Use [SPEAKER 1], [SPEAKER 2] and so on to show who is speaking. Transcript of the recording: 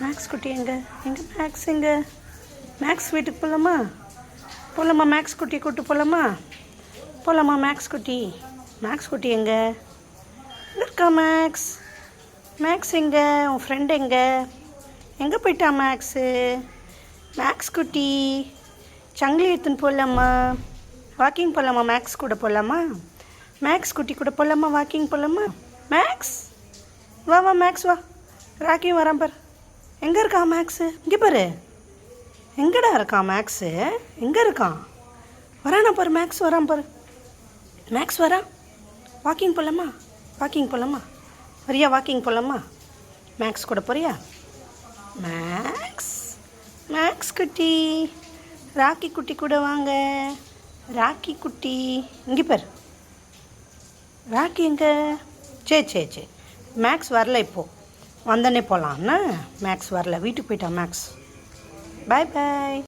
[SPEAKER 1] Maths குட்டி எங்க? எங்கே மேக்ஸ் எங்க? மேக்ஸ் வீட்டுக்கு போகலாமா போகலாமா மேக்ஸ் குட்டி கூட்டு போகலாமா போகலாமா மேக்ஸ் குட்டி? மேக்ஸ் குட்டி எங்க? இருக்கா மேக்ஸ் மேக்ஸ் எங்கே? உன் ஃப்ரெண்ட் எங்கே? எங்கே போயிட்டா மேக்ஸு மேக்ஸ் குட்டி சங்கிலி எடுத்துன்னு போகலாமா வாக்கிங் போகலாமா மேக்ஸ் கூட போகலாமா மேக்ஸ் குட்டி கூட போகலாமா வாக்கிங் போகலாமா மேக்ஸ் வா வா மேக்ஸ் வா. ராக்கியும் வரான் பார். எங்கே இருக்கான் மேக்ஸு இங்கே பாரு. எங்கடா இருக்கான் மேக்ஸு எங்கே இருக்கான் வரானா பாரு மேக்ஸ் வரான் பாரு. மேக்ஸ் வரான் வாக்கிங் போகலாமா வாக்கிங் போகலாமா வரியா வாக்கிங் போகலாமா மேக்ஸ் கூட போறியா? மேக்ஸ் மேக்ஸ் குட்டி. ராக்கி குட்டி கூட வாங்க. ராக்கி குட்டி. இங்கே பாரு. ராக்கி எங்கே? சே சே சே. மேக்ஸ் வரல இப்போது வந்தோடனே போகலான்னா மேக்ஸ் வரல. வீட்டுக்கு போயிட்டான் மேக்ஸ். பாய் பாய்